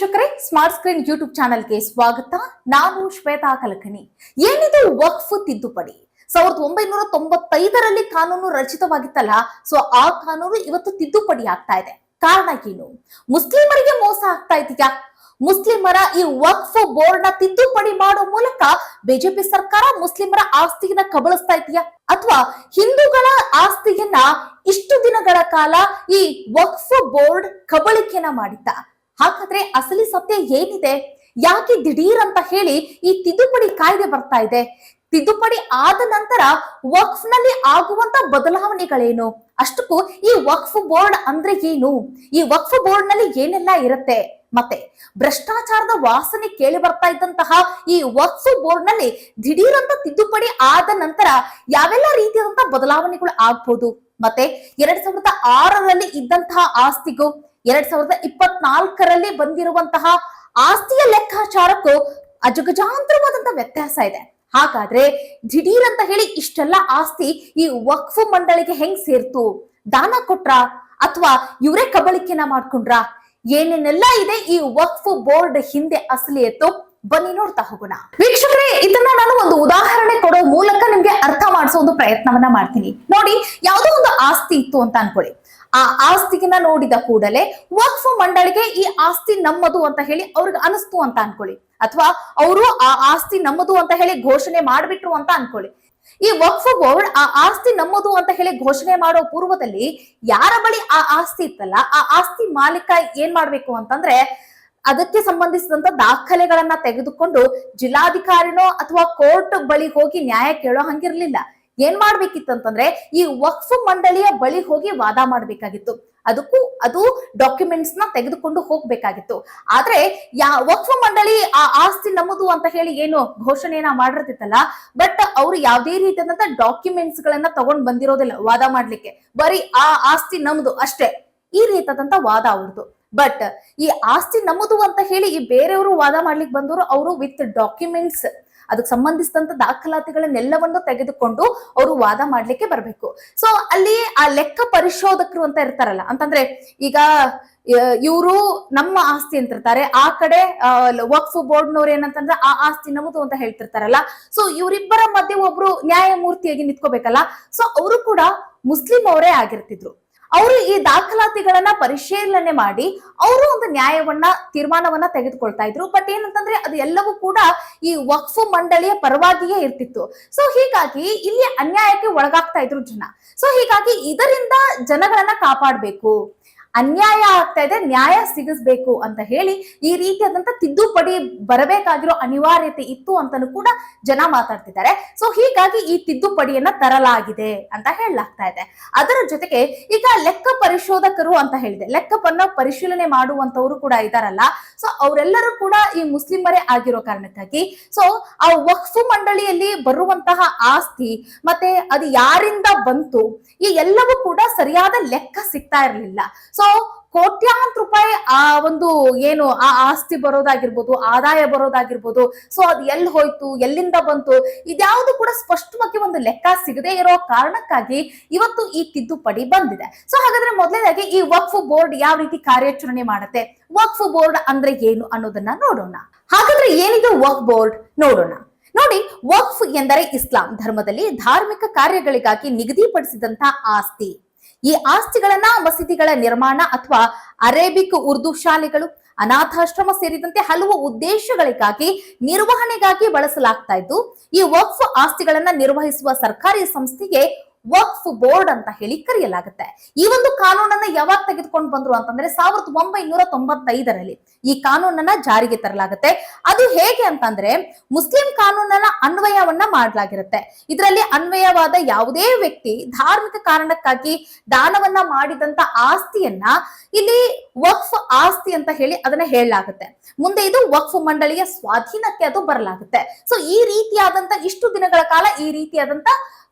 ವೀಕ್ಷಕರೇ, smart screen YouTube ಚಾನೆಲ್ಗೆ ಸ್ವಾಗತ. ನಾನು ಶ್ವೇತಾ ಕಲಕಣಿ ಏನಿದು ವಕ್ಫ್ ತಿದ್ದುಪಡಿ? ಸಾವಿರದ ಒಂಬೈನೂರ ತೊಂಬತ್ತೈದರಲ್ಲಿ ಕಾನೂನು ರಚಿತವಾಗಿತ್ತಲ್ಲ, ಸೊ ಆ ಕಾನೂನು ಇವತ್ತು ತಿದ್ದುಪಡಿ ಆಗ್ತಾ ಇದೆ. ಕಾರಣ ಏನು? ಮುಸ್ಲಿಮರಿಗೆ ಮೋಸ ಆಗ್ತಾ ಇದೆಯಾ? ಮುಸ್ಲಿಮರ ಈ ವಕ್ಫ್ ಬೋರ್ಡ್ನ ತಿದ್ದುಪಡಿ ಮಾಡೋ ಮೂಲಕ ಬಿಜೆಪಿ ಸರ್ಕಾರ ಮುಸ್ಲಿಮರ ಆಸ್ತಿಯನ್ನ ಕಬಳಿಸ್ತಾ ಇದೆಯಾ? ಅಥವಾ ಹಿಂದೂಗಳ ಆಸ್ತಿಯನ್ನ ಇಷ್ಟು ದಿನಗಳ ಕಾಲ ಈ ವಕ್ಫ್ ಬೋರ್ಡ್ ಕಬಳಿಕೆನ ಮಾಡಿದ್ದ? ಹಾಗಾದ್ರೆ ಅಸಲಿ ಸತ್ಯ ಏನಿದೆ? ಯಾಕೆ ದಿಢೀರ್ ಅಂತ ಹೇಳಿ ಈ ತಿದ್ದುಪಡಿ ಕಾಯ್ದೆ ಬರ್ತಾ ಇದೆ? ತಿದ್ದುಪಡಿ ಆದ ನಂತರ ವಕ್ಫ್ನಲ್ಲಿ ಆಗುವಂತ ಬದಲಾವಣೆಗಳೇನು? ಅಷ್ಟಕ್ಕೂ ಈ ವಕ್ಫ್ ಬೋರ್ಡ್ ಅಂದ್ರೆ ಏನು? ಈ ವಕ್ಫ್ ಬೋರ್ಡ್ನಲ್ಲಿ ಏನೆಲ್ಲ ಇರುತ್ತೆ? ಮತ್ತೆ ಭ್ರಷ್ಟಾಚಾರದ ವಾಸನೆ ಕೇಳಿ ಬರ್ತಾ ಇದ್ದಂತಹ ಈ ವಕ್ಫ್ ಬೋರ್ಡ್ನಲ್ಲಿ ದಿಢೀರಂತ ತಿದ್ದುಪಡಿ ಆದ ನಂತರ ಯಾವೆಲ್ಲ ರೀತಿಯಾದಂತಹ ಬದಲಾವಣೆಗಳು ಆಗ್ಬೋದು? ಮತ್ತೆ ಎರಡ್ ಸಾವಿರದ ಆರರಲ್ಲಿ ಇದ್ದಂತಹ ಆಸ್ತಿಗೂ ಎರಡ್ ಸಾವಿರದ ಇಪ್ಪತ್ನಾಲ್ಕರಲ್ಲಿ ಬಂದಿರುವಂತಹ ಆಸ್ತಿಯ ಲೆಕ್ಕಾಚಾರಕ್ಕೂ ಅಜಗಜಾಂತರವಾದಂತಹ ವ್ಯತ್ಯಾಸ ಇದೆ. ಹಾಗಾದ್ರೆ ದಿಢೀರ್ ಅಂತ ಹೇಳಿ ಇಷ್ಟೆಲ್ಲ ಆಸ್ತಿ ಈ ವಕ್ಫ್ ಮಂಡಳಿಗೆ ಹೆಂಗ್ ಸೇರ್ತು? ದಾನ ಕೊಟ್ರ? ಅಥವಾ ಇವರೇ ಕಬಳಿಕೆನ ಮಾಡ್ಕೊಂಡ್ರ? ಏನೇನೆಲ್ಲ ಇದೆ ಈ ವಕ್ಫ್ ಬೋರ್ಡ್ ಹಿಂದೆ ಅಸಲಿ ಎತ್ತು? ಬನ್ನಿ ನೋಡ್ತಾ ಹೋಗೋಣ. ವೀಕ್ಷಕರೇ, ಇದನ್ನ ನಾನು ಒಂದು ಉದಾಹರಣೆ ಕೊಡೋ ಮೂಲಕ ನಿಮ್ಗೆ ಅರ್ಥ ಮಾಡಿಸೋ ಒಂದು ಪ್ರಯತ್ನವನ್ನ ಮಾಡ್ತೀನಿ. ನೋಡಿ, ಯಾವುದೋ ಒಂದು ಆಸ್ತಿ ಇತ್ತು ಅಂತ ಅನ್ಕೊಳ್ಳಿ. ಆ ಆಸ್ತಿಗಿನ ನೋಡಿದ ಕೂಡಲೇ ವಕ್ಫ್ ಮಂಡಳಿಗೆ ಈ ಆಸ್ತಿ ನಮ್ಮದು ಅಂತ ಹೇಳಿ ಅವ್ರಿಗೆ ಅನಿಸ್ತು ಅಂತ ಅನ್ಕೊಳ್ಳಿ. ಅಥವಾ ಅವರು ಆ ಆಸ್ತಿ ನಮ್ಮದು ಅಂತ ಹೇಳಿ ಘೋಷಣೆ ಮಾಡ್ಬಿಟ್ರು ಅಂತ ಅನ್ಕೊಳ್ಳಿ. ಈ ವಕ್ಫ್ ಬೋರ್ಡ್ ಆ ಆಸ್ತಿ ನಮ್ಮದು ಅಂತ ಹೇಳಿ ಘೋಷಣೆ ಮಾಡೋ ಪೂರ್ವದಲ್ಲಿ ಯಾರ ಬಳಿ ಆ ಆಸ್ತಿ ಇತ್ತಲ್ಲ, ಆ ಆಸ್ತಿ ಮಾಲೀಕ ಏನ್ ಮಾಡ್ಬೇಕು ಅಂತಂದ್ರೆ ಅದಕ್ಕೆ ಸಂಬಂಧಿಸಿದಂತ ದಾಖಲೆಗಳನ್ನ ತೆಗೆದುಕೊಂಡು ಜಿಲ್ಲಾಧಿಕಾರಿನೋ ಅಥವಾ ಕೋರ್ಟ್ ಬಳಿ ಹೋಗಿ ನ್ಯಾಯ ಕೇಳೋ ಹಂಗಿರ್ಲಿಲ್ಲ. ಏನ್ ಮಾಡ್ಬೇಕಿತ್ತಂತಂದ್ರೆ ಈ ವಕ್ಫ್ ಮಂಡಳಿಯ ಬಳಿ ಹೋಗಿ ವಾದ ಮಾಡ್ಬೇಕಾಗಿತ್ತು. ಅದಕ್ಕೂ ಅದು ಡಾಕ್ಯುಮೆಂಟ್ಸ್ನ ತೆಗೆದುಕೊಂಡು ಹೋಗ್ಬೇಕಾಗಿತ್ತು. ಆದ್ರೆ ಯಾ ವಕ್ಫ್ ಮಂಡಳಿ ಆ ಆಸ್ತಿ ನಮ್ಮದು ಅಂತ ಹೇಳಿ ಏನು ಘೋಷಣೆಯನ್ನ ಮಾಡಿರ್ತಿತ್ತಲ್ಲ ಬಟ್ ಅವ್ರು ಯಾವ್ದೇ ರೀತಿಯಾದಂತ ಡಾಕ್ಯುಮೆಂಟ್ಸ್ ಗಳನ್ನ ತಗೊಂಡ್ ಬಂದಿರೋದಿಲ್ಲ ವಾದ ಮಾಡ್ಲಿಕ್ಕೆ. ಬರೀ ಆ ಆಸ್ತಿ ನಮ್ದು ಅಷ್ಟೇ, ಈ ರೀತಿಯಾದಂತ ವಾದ ಅವ್ರದ್ದು ಬಟ್ ಈ ಆಸ್ತಿ ನಮ್ಮದು ಅಂತ ಹೇಳಿ ಈ ಬೇರೆಯವರು ವಾದ ಮಾಡ್ಲಿಕ್ಕೆ ಬಂದವರು ಅವರು ವಿತ್ ಡಾಕ್ಯುಮೆಂಟ್ಸ್ ಅದಕ್ಕೆ ಸಂಬಂಧಿಸಿದಂತ ದಾಖಲಾತಿಗಳನ್ನೆಲ್ಲವನ್ನು ತೆಗೆದುಕೊಂಡು ಅವರು ವಾದ ಮಾಡ್ಲಿಕ್ಕೆ ಬರಬೇಕು. ಸೊ ಅಲ್ಲಿ ಆ ಲೆಕ್ಕ ಪರಿಶೋಧಕರು ಅಂತ ಇರ್ತಾರಲ್ಲ, ಅಂತಂದ್ರೆ ಈಗ ಇವರು ನಮ್ಮ ಆಸ್ತಿ ಅಂತಿರ್ತಾರೆ ಆ ಕಡೆ ವಕ್ಫ್ ಬೋರ್ಡ್ನವ್ರು ಏನಂತಂದ್ರೆ ಆ ಆಸ್ತಿ ನಮ್ಮದು ಅಂತ ಹೇಳ್ತಿರ್ತಾರಲ್ಲ. ಸೊ ಇವರಿಬ್ಬರ ಮಧ್ಯೆ ಒಬ್ರು ನ್ಯಾಯಮೂರ್ತಿಯಾಗಿ ನಿಂತ್ಕೋಬೇಕಲ್ಲ. ಸೊ ಅವರು ಕೂಡ ಮುಸ್ಲಿಂ ಅವರೇ ಆಗಿರ್ತಿದ್ರು. ಅವರು ಈ ದಾಖಲಾತಿಗಳನ್ನ ಪರಿಶೀಲನೆ ಮಾಡಿ ಅವರು ಒಂದು ನ್ಯಾಯವನ್ನ, ತೀರ್ಮಾನವನ್ನ ತೆಗೆದುಕೊಳ್ತಾ ಇದ್ರು. ಬಟ್ ಏನಂತಂದ್ರೆ ಅದು ಎಲ್ಲವೂ ಕೂಡ ಈ ವಕ್ಫ್ ಮಂಡಳಿಯ ಪರವಾಗಿಯೇ ಇರ್ತಿತ್ತು. ಸೊ ಹೀಗಾಗಿ ಇಲ್ಲಿ ಅನ್ಯಾಯಕ್ಕೆ ಒಳಗಾಗ್ತಾ ಇದ್ರು ಜನ. ಸೊ ಹೀಗಾಗಿ ಇದರಿಂದ ಜನಗಳನ್ನ ಕಾಪಾಡ್ಬೇಕು. ಅನ್ಯಾಯ ಆಗ್ತಾ ಇದೆ, ನ್ಯಾಯ ಸಿಗಿಸ್ಬೇಕು ಅಂತ ಹೇಳಿ ಈ ರೀತಿಯಾದಂತ ತಿದ್ದುಪಡಿ ಬರಬೇಕಾಗಿರೋ ಅನಿವಾರ್ಯತೆ ಇತ್ತು ಅಂತಲೂ ಕೂಡ ಜನ ಮಾತಾಡ್ತಿದ್ದಾರೆ. ಸೊ ಹೀಗಾಗಿ ಈ ತಿದ್ದುಪಡಿಯನ್ನ ತರಲಾಗಿದೆ ಅಂತ ಹೇಳಲಾಗ್ತಾ ಇದೆ. ಅದರ ಜೊತೆಗೆ ಈಗ ಲೆಕ್ಕ ಪರಿಶೋಧಕರು ಅಂತ ಹೇಳಿದೆ ಲೆಕ್ಕವನ್ನ ಪರಿಶೀಲನೆ ಮಾಡುವಂತವರು ಕೂಡ ಇದಾರಲ್ಲ. ಸೊ ಅವರೆಲ್ಲರೂ ಕೂಡ ಈ ಮುಸ್ಲಿಮರೇ ಆಗಿರೋ ಕಾರಣಕ್ಕಾಗಿ ಸೊ ಆ ವಕ್ಫು ಮಂಡಳಿಯಲ್ಲಿ ಬರುವಂತಹ ಆಸ್ತಿ ಮತ್ತೆ ಅದು ಯಾರಿಂದ ಬಂತು, ಈ ಎಲ್ಲವೂ ಕೂಡ ಸರಿಯಾದ ಲೆಕ್ಕ ಸಿಗ್ತಾ ಇರಲಿಲ್ಲ. ಸೊ ಕೋಟ್ಯಾಂತರ ರೂಪಾಯಿ, ಆ ಒಂದು ಏನು, ಆ ಆಸ್ತಿ ಬರೋದಾಗಿರ್ಬೋದು, ಆದಾಯ ಬರೋದಾಗಿರ್ಬೋದು ಸೊ ಅದು ಎಲ್ಲಿ ಹೋಯ್ತು, ಎಲ್ಲಿಂದ ಬಂತು, ಇದ್ಯಾವುದು ಕೂಡ ಸ್ಪಷ್ಟವಾಗಿ ಒಂದು ಲೆಕ್ಕ ಸಿಗದೆ ಇರೋ ಕಾರಣಕ್ಕಾಗಿ ಇವತ್ತು ಈ ತಿದ್ದುಪಡಿ ಬಂದಿದೆ. ಸೊ ಹಾಗಾದ್ರೆ ಮೊದಲನೇದಾಗಿ ಈ ವಕ್ಫ್ ಬೋರ್ಡ್ ಯಾವ ರೀತಿ ಕಾರ್ಯಾಚರಣೆ ಮಾಡುತ್ತೆ? ವಕ್ಫ್ ಬೋರ್ಡ್ ಅಂದ್ರೆ ಏನು ಅನ್ನೋದನ್ನ ನೋಡೋಣ. ಹಾಗಾದ್ರೆ ಏನಿದೆ ವಕ್ಫ್ ಬೋರ್ಡ್? ನೋಡೋಣ. ನೋಡಿ, ವಕ್ಫ್ ಎಂದರೆ ಇಸ್ಲಾಂ ಧರ್ಮದಲ್ಲಿ ಧಾರ್ಮಿಕ ಕಾರ್ಯಗಳಿಗಾಗಿ ನಿಗದಿಪಡಿಸಿದಂತ ಆಸ್ತಿ. ಈ ಆಸ್ತಿಗಳನ್ನ ಮಸೀದಿಗಳ ನಿರ್ಮಾಣ ಅಥವಾ ಅರೇಬಿಕ್ ಉರ್ದು ಶಾಲೆಗಳು, ಅನಾಥಾಶ್ರಮ ಸೇರಿದಂತೆ ಹಲವು ಉದ್ದೇಶಗಳಿಗಾಗಿ, ನಿರ್ವಹಣೆಗಾಗಿ ಬಳಸಲಾಗ್ತಾ ಇದ್ದು, ಈ ವಕ್ಫ್ ಆಸ್ತಿಗಳನ್ನ ನಿರ್ವಹಿಸುವ ಸರ್ಕಾರಿ ಸಂಸ್ಥೆಗೆ ವಕ್ಫ್ ಬೋರ್ಡ್ ಅಂತ ಹೇಳಿ ಕರೆಯಲಾಗುತ್ತೆ. ಈ ಒಂದು ಕಾನೂನನ್ನ ಯಾವಾಗ ತೆಗೆದುಕೊಂಡು ಬಂದ್ರು ಅಂತಂದ್ರೆ ಸಾವಿರದ ಒಂಬೈನೂರ ತೊಂಬತ್ತೈದರಲ್ಲಿ ಈ ಕಾನೂನನ್ನ ಜಾರಿಗೆ ತರಲಾಗುತ್ತೆ. ಅದು ಹೇಗೆ ಅಂತಂದ್ರೆ ಮುಸ್ಲಿಂ ಕಾನೂನನ್ನ ಅನ್ವಯವನ್ನ ಮಾಡಲಾಗಿರುತ್ತೆ. ಇದರಲ್ಲಿ ಅನ್ವಯವಾದ ಯಾವುದೇ ವ್ಯಕ್ತಿ ಧಾರ್ಮಿಕ ಕಾರಣಕ್ಕಾಗಿ ದಾನವನ್ನ ಮಾಡಿದಂತ ಆಸ್ತಿಯನ್ನ ಇಲ್ಲಿ ವಕ್ಫ್ ಆಸ್ತಿ ಅಂತ ಹೇಳಿ ಅದನ್ನ ಹೇಳಲಾಗುತ್ತೆ. ಮುಂದೆ ಇದು ವಕ್ಫ್ ಮಂಡಳಿಯ ಸ್ವಾಧೀನಕ್ಕೆ ಅದು ಬರಲಾಗುತ್ತೆ. ಸೊ ಈ ರೀತಿಯಾದಂತ ಇಷ್ಟು ದಿನಗಳ ಕಾಲ ಈ ರೀತಿಯಾದಂತ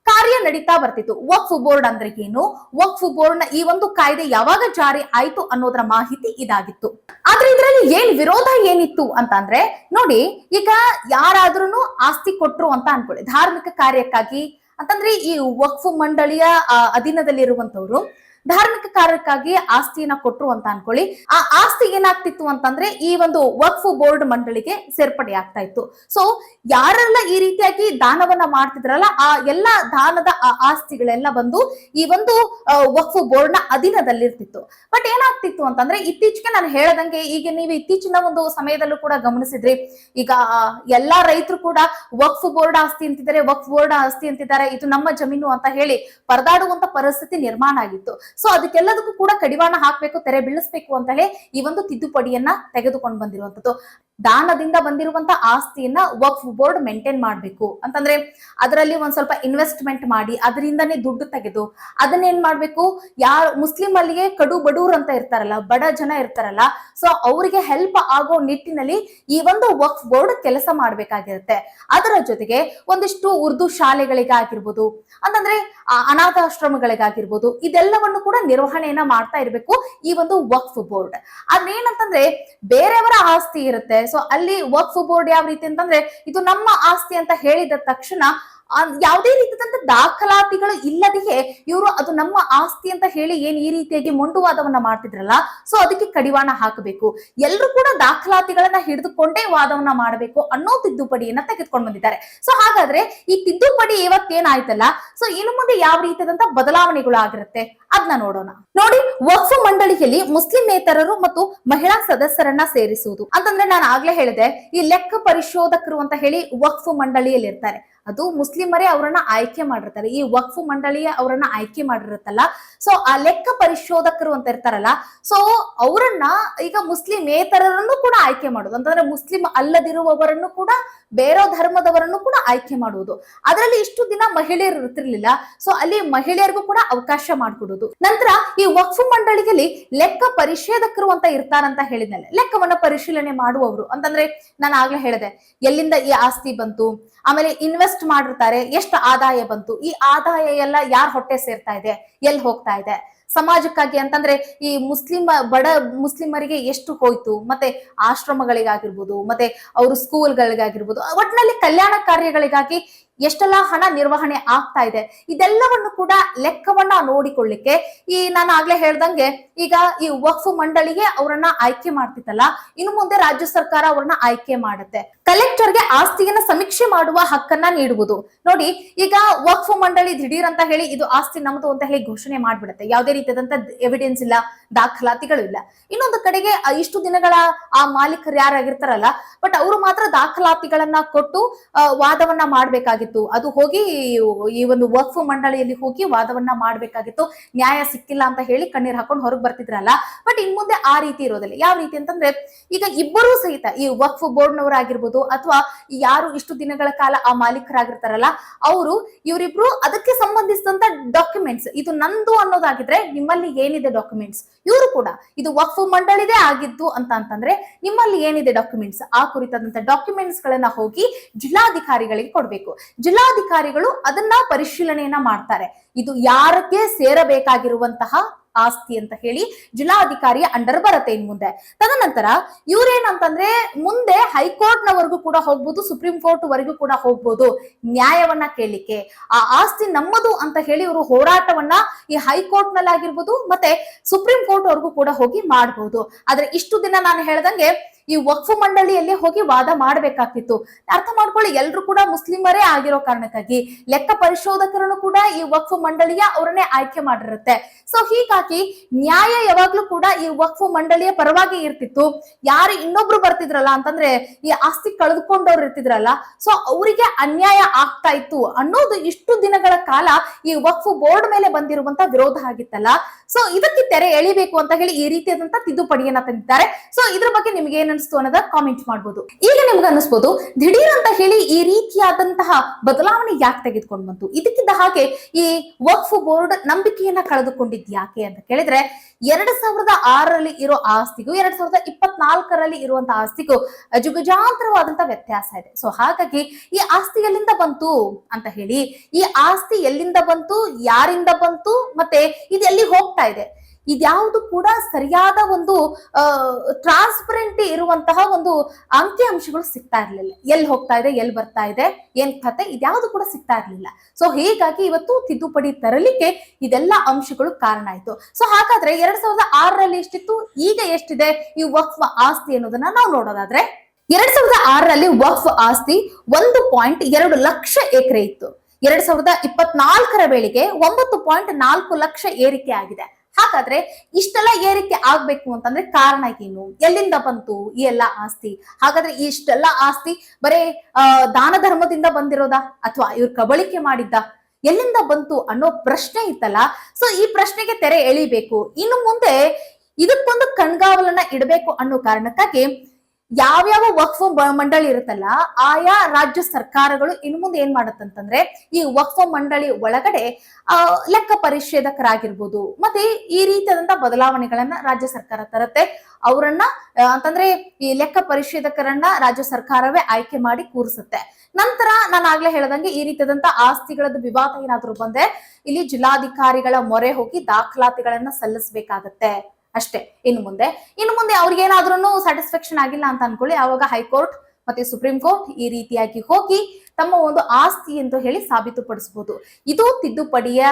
ಕಾರ್ಯ ನಡೀತಾ ಬರ್ತಿತ್ತು. ವಕ್ಫ್ ಬೋರ್ಡ್ ಅಂದ್ರೆ ಏನು? ವಕ್ಫ್ ಬೋರ್ಡ್ನ ಈ ಒಂದು ಕಾಯ್ದೆ ಯಾವಾಗ ಜಾರಿ ಆಯ್ತು ಅನ್ನೋದ್ರ ಮಾಹಿತಿ ಇದಾಗಿತ್ತು. ಆದ್ರೆ ಇದರಲ್ಲಿ ಏನ್ ವಿರೋಧ ಏನಿತ್ತು ಅಂತ ಅಂದ್ರೆ ನೋಡಿ, ಈಗ ಯಾರಾದ್ರೂ ಆಸ್ತಿ ಕೊಟ್ರು ಅಂತ ಅನ್ಕೊಳ್ಳಿ. ಧಾರ್ಮಿಕ ಕಾರ್ಯಕ್ಕಾಗಿ ಅಂತಂದ್ರೆ ಈ ವಕ್ಫ್ ಮಂಡಳಿಯ ಅಧೀನದಲ್ಲಿರುವಂತವ್ರು ಧಾರ್ಮಿಕ ಕಾರ್ಯಕ್ಕಾಗಿ ಆಸ್ತಿಯನ್ನ ಕೊಟ್ರು ಅಂತ ಅನ್ಕೊಳ್ಳಿ. ಆ ಆಸ್ತಿ ಏನಾಗ್ತಿತ್ತು ಅಂತಂದ್ರೆ ಈ ಒಂದು ವಕ್ಫ್ ಬೋರ್ಡ್ ಮಂಡಳಿಗೆ ಸೇರ್ಪಡೆ ಆಗ್ತಾ ಇತ್ತು. ಸೊ ಯಾರೆಲ್ಲ ಈ ರೀತಿಯಾಗಿ ದಾನವನ್ನ ಮಾಡ್ತಿದ್ರಲ್ಲ, ಆ ಎಲ್ಲಾ ದಾನದ ಆಸ್ತಿಗಳೆಲ್ಲ ಬಂದು ಈ ಒಂದು ವಕ್ಫ್ ಬೋರ್ಡ್ನ ಅಧೀನದಲ್ಲಿರ್ತಿತ್ತು. ಬಟ್ ಏನಾಗ್ತಿತ್ತು ಅಂತಂದ್ರೆ ಇತ್ತೀಚೆಗೆ ನಾನು ಹೇಳದಂಗೆ ಈಗ ನೀವು ಇತ್ತೀಚಿನ ಒಂದು ಸಮಯದಲ್ಲೂ ಕೂಡ ಗಮನಿಸಿದ್ರಿ. ಈಗ ಎಲ್ಲಾ ರೈತರು ಕೂಡ ವಕ್ಫ್ ಬೋರ್ಡ್ ಆಸ್ತಿ ಅಂತಿದ್ದಾರೆ, ವಕ್ಫ್ ಬೋರ್ಡ್ ಆಸ್ತಿ ಅಂತಿದ್ದಾರೆ, ಇದು ನಮ್ಮ ಜಮೀನು ಅಂತ ಹೇಳಿ ಪರದಾಡುವಂತ ಪರಿಸ್ಥಿತಿ ನಿರ್ಮಾಣ ಆಗಿತ್ತು. ಸೊ ಅದಕ್ಕೆಲ್ಲದಕ್ಕೂ ಕೂಡ ಕಡಿವಾಣ ಹಾಕ್ಬೇಕು, ತೆರೆ ಬೀಳಿಸ್ಬೇಕು ಅಂತ ಹೇಳಿ ಈ ಒಂದು ತಿದ್ದುಪಡಿಯನ್ನ ತೆಗೆದುಕೊಂಡು ಬಂದಿರುವಂತದ್ದು ದಾನದಿಂದ ಬಂದಿರುವಂತ ಆಸ್ತಿಯನ್ನ ವಕ್ಫ್ ಬೋರ್ಡ್ ಮೇಂಟೈನ್ ಮಾಡಬೇಕು. ಅಂತಂದ್ರೆ ಅದರಲ್ಲಿ ಒಂದ್ ಸ್ವಲ್ಪ ಇನ್ವೆಸ್ಟ್ಮೆಂಟ್ ಮಾಡಿ, ಅದರಿಂದನೇ ದುಡ್ಡು ತೆಗೆದು ಅದನ್ನೇನ್ ಮಾಡ್ಬೇಕು? ಯಾರು, ಮುಸ್ಲಿಂ ಅಲ್ಲಿಗೆ ಕಡು ಬಡೂರ್ ಅಂತ ಇರ್ತಾರಲ್ಲ, ಬಡ ಜನ ಇರ್ತಾರಲ್ಲ ಸೊ ಅವರಿಗೆ ಹೆಲ್ಪ್ ಆಗೋ ನಿಟ್ಟಿನಲ್ಲಿ ಈ ಒಂದು ವಕ್ಫ್ ಬೋರ್ಡ್ ಕೆಲಸ ಮಾಡ್ಬೇಕಾಗಿರುತ್ತೆ. ಅದರ ಜೊತೆಗೆ ಒಂದಿಷ್ಟು ಉರ್ದು ಶಾಲೆಗಳಿಗಾಗಿರ್ಬೋದು, ಅಂತಂದ್ರೆ ಅನಾಥಾಶ್ರಮಗಳಿಗಾಗಿರ್ಬೋದು, ಇದೆಲ್ಲವನ್ನು ಕೂಡ ನಿರ್ವಹಣೆಯನ್ನ ಮಾಡ್ತಾ ಇರಬೇಕು ಈ ಒಂದು ವಕ್ಫ್ ಬೋರ್ಡ್. ಅದೇನಂತಂದ್ರೆ ಬೇರೆಯವರ ಆಸ್ತಿ ಇರುತ್ತೆ. ಸೊ ಅಲ್ಲಿ ವಕ್ಫ್ ಬೋರ್ಡ್ ಯಾವ ರೀತಿ ಅಂತಂದ್ರೆ ಇದು ನಮ್ಮ ಆಸ್ತಿ ಅಂತ ಹೇಳಿದ ತಕ್ಷಣ ಯಾವುದೇ ರೀತಿಯಾದಂತ ದಾಖಲಾತಿಗಳು ಇಲ್ಲದೆಯೇ ಇವರು ಅದು ನಮ್ಮ ಆಸ್ತಿ ಅಂತ ಹೇಳಿ ಏನ್ ಈ ರೀತಿಯಾಗಿ ಮೊಂಡುವಾದವನ್ನ ಮಾಡ್ತಿದ್ರಲ್ಲ, ಸೊ ಅದಕ್ಕೆ ಕಡಿವಾಣ ಹಾಕಬೇಕು. ಎಲ್ಲರೂ ಕೂಡ ದಾಖಲಾತಿಗಳನ್ನ ಹಿಡಿದುಕೊಂಡೇ ವಾದವನ್ನ ಮಾಡಬೇಕು ಅನ್ನೋ ತಿದ್ದುಪಡಿಯನ್ನ ತೆಗೆದುಕೊಂಡು ಬಂದಿದ್ದಾರೆ. ಸೊ ಹಾಗಾದ್ರೆ ಈ ತಿದ್ದುಪಡಿ ಇವತ್ತೇನಾಯ್ತಲ್ಲ, ಸೊ ಇನ್ನು ಮುಂದೆ ಯಾವ ರೀತಿಯಾದಂತ ಬದಲಾವಣೆಗಳು ಆಗಿರುತ್ತೆ ಅದನ್ನ ನೋಡೋಣ. ನೋಡಿ, ವಕ್ಫ್ ಮಂಡಳಿಯಲ್ಲಿ ಮುಸ್ಲಿಮೇತರರು ಮತ್ತು ಮಹಿಳಾ ಸದಸ್ಯರನ್ನ ಸೇರಿಸುವುದು. ಅಂತಂದ್ರೆ ನಾನು ಆಗ್ಲೇ ಹೇಳಿದೆ, ಈ ಲೆಕ್ಕ ಪರಿಶೋಧಕರು ಅಂತ ಹೇಳಿ ವಕ್ಫ್ ಮಂಡಳಿಯಲ್ಲಿ ಇರ್ತಾರೆ ಅದು ಮುಸ್ಲಿಮರೇ ಅವರನ್ನ ಆಯ್ಕೆ ಮಾಡಿರ್ತಾರೆ. ಈ ವಕ್ಫ್ ಮಂಡಳಿಯ ಅವರನ್ನ ಆಯ್ಕೆ ಮಾಡಿರುತ್ತಲ್ಲ. ಸೊ ಆ ಲೆಕ್ಕ ಪರಿಶೋಧಕರು ಅಂತ ಇರ್ತಾರಲ್ಲ ಸೊ ಅವರನ್ನ ಈಗ ಮುಸ್ಲಿಮೇತರರನ್ನು ಕೂಡ ಆಯ್ಕೆ ಮಾಡೋದು. ಅಂತಂದ್ರೆ ಮುಸ್ಲಿಂ ಅಲ್ಲದಿರುವವರನ್ನು ಕೂಡ ಬೇರೆ ಧರ್ಮದವರನ್ನು ಕೂಡ ಆಯ್ಕೆ ಮಾಡುವುದು. ಅದರಲ್ಲಿ ಇಷ್ಟು ದಿನ ಮಹಿಳೆಯರು ಇರ್ತಿರ್ಲಿಲ್ಲ. ಸೊ ಅಲ್ಲಿ ಮಹಿಳೆಯರಿಗೂ ಕೂಡ ಅವಕಾಶ ಮಾಡಿಕೊಡುವುದು. ನಂತರ ಈ ವಕ್ಫ್ ಮಂಡಳಿಯಲ್ಲಿ ಲೆಕ್ಕ ಪರಿಶೋಧಕರು ಅಂತ ಇರ್ತಾರಂತ ಹೇಳಿದ್ನಲ್ಲ, ಲೆಕ್ಕವನ್ನ ಪರಿಶೀಲನೆ ಮಾಡುವವರು. ಅಂತಂದ್ರೆ ನಾನು ಆಗ್ಲೇ ಹೇಳಿದೆ, ಎಲ್ಲಿಂದ ಈ ಆಸ್ತಿ ಬಂತು, ಆಮೇಲೆ ಇನ್ವೆಸ್ಟ್ ಮಾಡಿರ್ತಾರೆ, ಎಷ್ಟು ಆದಾಯ ಬಂತು, ಈ ಆದಾಯ ಎಲ್ಲ ಯಾರ ಹೊಟ್ಟೆ ಸೇರ್ತಾ ಇದೆ ಎಲ್ಲಿ ಹೋಗ್ತಾ ಇದೆ? ಸಮಾಜಕ್ಕಾಗಿ ಅಂತಂದ್ರೆ ಈ ಮುಸ್ಲಿಂ ಬಡ ಮುಸ್ಲಿಮರಿಗೆ ಎಷ್ಟು ಹೋಯ್ತು, ಮತ್ತೆ ಆಶ್ರಮಗಳಿಗಾಗಿರ್ಬೋದು, ಮತ್ತೆ ಅವರು ಸ್ಕೂಲ್ಗಳಿಗಾಗಿರ್ಬೋದು ಒಟ್ಟಿನಲ್ಲಿ ಕಲ್ಯಾಣ ಕಾರ್ಯಗಳಿಗಾಗಿ ಎಷ್ಟೆಲ್ಲ ಹಣ ನಿರ್ವಹಣೆ ಆಗ್ತಾ ಇದೆ, ಇದೆಲ್ಲವನ್ನು ಕೂಡ ಲೆಕ್ಕವನ್ನ ನೋಡಿಕೊಳ್ಳಿಕ್ಕೆ ಈ ನಾನು ಆಗ್ಲೇ ಹೇಳ್ದಂಗೆ ಈಗ ಈ ವಕ್ಫ್ ಮಂಡಳಿಗೆ ಅವರನ್ನ ಆಯ್ಕೆ ಮಾಡ್ತಿತ್ತಲ್ಲ, ಇನ್ನು ಮುಂದೆ ರಾಜ್ಯ ಸರ್ಕಾರ ಅವ್ರನ್ನ ಆಯ್ಕೆ ಮಾಡುತ್ತೆ. ಕಲೆಕ್ಟರ್ಗೆ ಆಸ್ತಿಯನ್ನ ಸಮೀಕ್ಷೆ ಮಾಡುವ ಹಕ್ಕನ್ನ ನೀಡುವುದು. ನೋಡಿ, ಈಗ ವಕ್ಫ್ ಮಂಡಳಿ ದಿಢೀರ್ ಅಂತ ಹೇಳಿ ಇದು ಆಸ್ತಿ ನಮ್ದು ಅಂತ ಹೇಳಿ ಘೋಷಣೆ ಮಾಡ್ಬಿಡುತ್ತೆ. ಯಾವುದೇ ರೀತಿಯಾದಂತ ಎವಿಡೆನ್ಸ್ ಇಲ್ಲ, ದಾಖಲಾತಿಗಳು ಇಲ್ಲ. ಇನ್ನೊಂದು ಕಡೆಗೆ ಇಷ್ಟು ದಿನಗಳ ಆ ಮಾಲೀಕರು ಯಾರಾಗಿರ್ತಾರಲ್ಲ ಬಟ್ ಅವರು ಮಾತ್ರ ದಾಖಲಾತಿಗಳನ್ನ ಕೊಟ್ಟು ವಾದವನ್ನ ಮಾಡ್ಬೇಕಾಗಿತ್ತು ಅದು ಹೋಗಿ ಈ ಒಂದು ವಕ್ಫ್ ಮಂಡಳಿಯಲ್ಲಿ ಹೋಗಿ ವಾದವನ್ನ ಮಾಡಬೇಕಾಗಿತ್ತು. ನ್ಯಾಯ ಸಿಕ್ಕಿಲ್ಲ ಅಂತ ಹೇಳಿ ಕಣ್ಣೀರ್ ಹಾಕೊಂಡು ಹೊರಗೆ ಬರ್ತಿದ್ರಲ್ಲ? ಬಟ್ ಇನ್ ಮುಂದೆ ಆ ರೀತಿ ಇರೋದಿಲ್ಲ. ಯಾವ ರೀತಿ ಅಂತಂದ್ರೆ, ಈಗ ಇಬ್ಬರೂ ಸಹಿತ ಈ ವಕ್ಫ್ ಬೋರ್ಡ್ನವರಾಗಿರ್ಬೋದು ಅಥವಾ ಯಾರು ಇಷ್ಟು ದಿನಗಳ ಕಾಲ ಆ ಮಾಲೀಕರಾಗಿರ್ತಾರಲ್ಲ, ಅವರು ಇವರಿಬ್ರು ಅದಕ್ಕೆ ಸಂಬಂಧಿಸಿದಂತ ಡಾಕ್ಯುಮೆಂಟ್ಸ್ ಇದು ನಂದು ಅನ್ನೋದಾಗಿದ್ರೆ ನಿಮ್ಮಲ್ಲಿ ಏನಿದೆ ಡಾಕ್ಯುಮೆಂಟ್ಸ್ ಇವರು ಕೂಡ ಇದು ವಕ್ಫ್ ಮಂಡಳಿದೇ ಆಗಿದ್ದು ಅಂತ ಅಂತಂದ್ರೆ ನಿಮ್ಮಲ್ಲಿ ಏನಿದೆ ಡಾಕ್ಯುಮೆಂಟ್ಸ್ ಆ ಕುರಿತಾದಂತ ಡಾಕ್ಯುಮೆಂಟ್ಸ್ ಗಳನ್ನ ಹೋಗಿ ಜಿಲ್ಲಾಧಿಕಾರಿಗಳಿಗೆ ಕೊಡ್ಬೇಕು. ಜಿಲ್ಲಾಧಿಕಾರಿಗಳು ಅದನ್ನ ಪರಿಶೀಲನೆಯನ್ನ ಮಾಡ್ತಾರೆ. ಇದು ಯಾರಕ್ಕೆ ಸೇರಬೇಕಾಗಿರುವಂತಹ ಆಸ್ತಿ ಅಂತ ಹೇಳಿ ಜಿಲ್ಲಾಧಿಕಾರಿಯ ಅಂಡರ್ ಬರುತ್ತೆ ಇನ್ ಮುಂದೆ. ತದನಂತರ ಇವ್ರೇನಂತಂದ್ರೆ ಮುಂದೆ ಹೈಕೋರ್ಟ್ ನವರೆಗೂ ಕೂಡ ಹೋಗ್ಬೋದು, ಸುಪ್ರೀಂ ಕೋರ್ಟ್ ವರೆಗೂ ಕೂಡ ಹೋಗ್ಬೋದು ನ್ಯಾಯವನ್ನ ಕೇಳಲಿಕ್ಕೆ ಆ ಆಸ್ತಿ ನಮ್ಮದು ಅಂತ ಹೇಳಿ ಇವರು ಹೋರಾಟವನ್ನ ಈ ಹೈಕೋರ್ಟ್ನಲ್ಲಿ ಆಗಿರ್ಬೋದು ಮತ್ತೆ ಸುಪ್ರೀಂ ಕೋರ್ಟ್ ವರೆಗೂ ಕೂಡ ಹೋಗಿ ಮಾಡಬಹುದು ಆದ್ರೆ ಇಷ್ಟು ದಿನ ನಾನು ಹೇಳ್ದಂಗೆ ಈ ವಕ್ಫ್ ಮಂಡಳಿಯಲ್ಲಿ ಹೋಗಿ ವಾದ ಮಾಡಬೇಕಾಗ್ತಿತ್ತು. ಅರ್ಥ ಮಾಡ್ಕೊಳ್ಳಿ, ಎಲ್ರು ಕೂಡ ಮುಸ್ಲಿಮರೇ ಆಗಿರೋ ಕಾರಣಕ್ಕಾಗಿ. ಲೆಕ್ಕ ಪರಿಶೋಧಕರನ್ನು ಕೂಡ ಈ ವಕ್ಫ್ ಮಂಡಳಿಯ ಅವರನ್ನೇ ಆಯ್ಕೆ ಮಾಡಿರುತ್ತೆ. ಸೊ ಹೀಗಾಗಿ ನ್ಯಾಯ ಯಾವಾಗ್ಲೂ ಕೂಡ ಈ ವಕ್ಫ್ ಮಂಡಳಿಯ ಪರವಾಗಿ ಇರ್ತಿತ್ತು. ಯಾರು ಇನ್ನೊಬ್ರು ಬರ್ತಿದ್ರಲ್ಲ ಅಂತಂದ್ರೆ ಈ ಆಸ್ತಿ ಕಳೆದುಕೊಂಡವ್ರು ಇರ್ತಿದ್ರಲ್ಲ. ಸೊ ಅವರಿಗೆ ಅನ್ಯಾಯ ಆಗ್ತಾ ಇತ್ತು ಅನ್ನೋದು ಇಷ್ಟು ದಿನಗಳ ಕಾಲ ಈ ವಕ್ಫ್ ಬೋರ್ಡ್ ಮೇಲೆ ಬಂದಿರುವಂತ ವಿರೋಧ ಆಗಿತ್ತಲ್ಲ. ಸೊ ಇದಕ್ಕೆ ತೆರೆ ಎಳಿಬೇಕು ಅಂತ ಹೇಳಿ ಈ ರೀತಿಯಾದಂತ ತಿದ್ದುಪಡಿಯನ್ನ ತಂದಿದ್ದಾರೆ. ಸೊ ಇದ್ರ ಬಗ್ಗೆ ನಿಮ್ಗೆ ಏನ್ ಅನ್ಸ್ತು ಅನ್ನೋದ ಕಾಮೆಂಟ್ ಮಾಡಬಹುದು ಈಗ ನಿಮ್ಗೆ ಅನಿಸ್ಬೋದು ದಿಢೀರ್ ಅಂತ ಹೇಳಿ ಈ ರೀತಿಯಾದಂತಹ ಬದಲಾವಣೆ ಯಾಕೆ ತೆಗೆದುಕೊಂಡು ಬಂತು? ಇದಕ್ಕಿದ್ದ ಹಾಗೆ ಈ ವಕ್ಫ್ ಬೋರ್ಡ್ ನಂಬಿಕೆಯನ್ನ ಕಳೆದುಕೊಂಡಿದ್ ಯಾಕೆ ಅಂತ ಕೇಳಿದ್ರೆ, ಎರಡ್ ಸಾವಿರದ ಆರರಲ್ಲಿ ಇರೋ ಆಸ್ತಿಗೂ, ಎರಡ್ ಸಾವಿರದ ಇಪ್ಪತ್ನಾಲ್ಕರಲ್ಲಿ ಇರುವಂತಹ ಆಸ್ತಿಗೂ ಜುಗಜಾಂತರವಾದಂತಹ ವ್ಯತ್ಯಾಸ ಇದೆ. ಸೊ ಹಾಗಾಗಿ ಈ ಆಸ್ತಿ ಎಲ್ಲಿಂದ ಬಂತು ಅಂತ ಹೇಳಿ, ಈ ಆಸ್ತಿ ಎಲ್ಲಿಂದ ಬಂತು, ಯಾರಿಂದ ಬಂತು, ಮತ್ತೆ ಇದು ಎಲ್ಲಿ ಹೋಗ್ತಾ ಇದೆ? ಇದ್ಯಾವುದು ಕೂಡ ಸರಿಯಾದ ಒಂದು ಟ್ರಾನ್ಸ್ಪರೆಂಟ್ ಇರುವಂತಹ ಒಂದು ಅಂಕಿ ಅಂಶಗಳು ಸಿಗ್ತಾ ಇರಲಿಲ್ಲ. ಎಲ್ಲಿ ಹೋಗ್ತಾ ಇದೆ, ಎಲ್ಲಿ ಬರ್ತಾ ಇದೆ, ಏನ್ ಕತೆ, ಇದ್ಯಾವುದು ಕೂಡ ಸಿಗ್ತಾ ಇರಲಿಲ್ಲ. ಸೊ ಹೀಗಾಗಿ ಇವತ್ತು ತಿದ್ದುಪಡಿ ತರಲಿಕ್ಕೆ ಇದೆಲ್ಲ ಅಂಶಗಳು ಕಾರಣ ಆಯ್ತು. ಸೊ ಹಾಗಾದ್ರೆ ಎರಡ್ ಸಾವಿರದ ಆರರಲ್ಲಿ ಎಷ್ಟಿತ್ತು, ಈಗ ಎಷ್ಟಿದೆ, ಈ ವಕ್ಫ್ ಆಸ್ತಿ ಅನ್ನೋದನ್ನ ನಾವು ನೋಡೋದಾದ್ರೆ, ಎರಡ್ ಸಾವಿರದ ಆರರಲ್ಲಿ ವಕ್ಫ್ ಆಸ್ತಿ ಒಂದು ಪಾಯಿಂಟ್ ಎರಡು ಲಕ್ಷ ಎಕರೆ ಇತ್ತು. ಎರಡ್ ಸಾವಿರದ ಇಪ್ಪತ್ನಾಲ್ಕರ ವೇಳೆಗೆ ಒಂಬತ್ತು ಪಾಯಿಂಟ್ ನಾಲ್ಕು ಲಕ್ಷ ಏರಿಕೆ ಆಗಿದೆ. ಹಾಗಾದ್ರೆ ಇಷ್ಟೆಲ್ಲ ಏರಿಕೆ ಆಗ್ಬೇಕು ಅಂತಂದ್ರೆ ಕಾರಣ ಏನು? ಎಲ್ಲಿಂದ ಬಂತು ಈ ಎಲ್ಲ ಆಸ್ತಿ? ಹಾಗಾದ್ರೆ ಇಷ್ಟೆಲ್ಲ ಆಸ್ತಿ ಬರೇ ದಾನ ಧರ್ಮದಿಂದ ಬಂದಿರೋದಾ? ಅಥವಾ ಇವ್ರು ಕಬಳಿಕೆ ಮಾಡಿದ್ದ? ಎಲ್ಲಿಂದ ಬಂತು ಅನ್ನೋ ಪ್ರಶ್ನೆ ಇತ್ತಲ್ಲ? ಸೊ ಈ ಪ್ರಶ್ನೆಗೆ ತೆರೆ ಎಳಿಬೇಕು. ಇನ್ನು ಮುಂದೆ ಇದಕ್ಕೊಂದು ಕಣ್ಗಾವಲನ್ನ ಇಡಬೇಕು ಅನ್ನೋ ಕಾರಣಕ್ಕಾಗಿ ಯಾವ್ಯಾವ ವಕ್ಫ್ ಮಂಡಳಿ ಇರುತ್ತಲ್ಲ, ಆಯಾ ರಾಜ್ಯ ಸರ್ಕಾರಗಳು ಇನ್ನು ಮುಂದೆ ಏನ್ ಮಾಡುತ್ತಂತಂದ್ರೆ, ಈ ವಕ್ಫ್ ಮಂಡಳಿ ಒಳಗಡೆ ಲೆಕ್ಕ ಪರಿಶೋಧಕರಾಗಿರ್ಬೋದು. ಮತ್ತೆ ಈ ರೀತಿಯಾದಂತಹ ಬದಲಾವಣೆಗಳನ್ನ ರಾಜ್ಯ ಸರ್ಕಾರ ತರುತ್ತೆ. ಅವರನ್ನ ಅಂತಂದ್ರೆ ಈ ಲೆಕ್ಕ ಪರಿಶೋಧಕರನ್ನ ರಾಜ್ಯ ಸರ್ಕಾರವೇ ಆಯ್ಕೆ ಮಾಡಿ ಕೂರಿಸುತ್ತೆ. ನಂತರ ನಾನು ಆಗ್ಲೇ ಹೇಳದಂಗೆ ಈ ರೀತಿಯಾದಂತ ಆಸ್ತಿಗಳದ್ದು ವಿವಾದ ಏನಾದ್ರು ಬಂದ್ರೆ, ಇಲ್ಲಿ ಜಿಲ್ಲಾಧಿಕಾರಿಗಳ ಮೊರೆ ಹೋಗಿ ದಾಖಲಾತಿಗಳನ್ನ ಸಲ್ಲಿಸಬೇಕಾಗತ್ತೆ. ಅಷ್ಟೇ. ಇನ್ನು ಮುಂದೆ. ಇನ್ನು ಮುಂದೆ ಅವ್ರಿಗೆ ಏನಾದ್ರೂ ಸ್ಯಾಟಿಸ್ಫ್ಯಾಕ್ಷನ್ ಆಗಿಲ್ಲ ಅಂತ ಅನ್ಕೊಳ್ಳಿ. ಆವಾಗ ಹೈಕೋರ್ಟ್ ಮತ್ತೆ ಸುಪ್ರೀಂ ಕೋರ್ಟ್ ಈ ರೀತಿಯಾಗಿ ಹೋಗಿ ತಮ್ಮ ಒಂದು ಆಸ್ತಿ ಎಂದು ಹೇಳಿ ಸಾಬೀತುಪಡಿಸಬಹುದು ಇದು ತಿದ್ದುಪಡಿಯ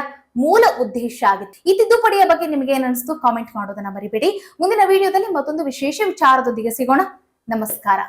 ಮೂಲ ಉದ್ದೇಶ ಆಗಿತ್ತು. ಈ ತಿದ್ದುಪಡಿಯ ಬಗ್ಗೆ ನಿಮಗೆ ಏನಿಸ್ತು ಕಾಮೆಂಟ್ ಮಾಡೋದನ್ನ ಮರಿಬೇಡಿ. ಮುಂದಿನ ವಿಡಿಯೋದಲ್ಲಿ ಮತ್ತೊಂದು ವಿಶೇಷ ವಿಚಾರದೊಂದಿಗೆ ಸಿಗೋಣ. ನಮಸ್ಕಾರ.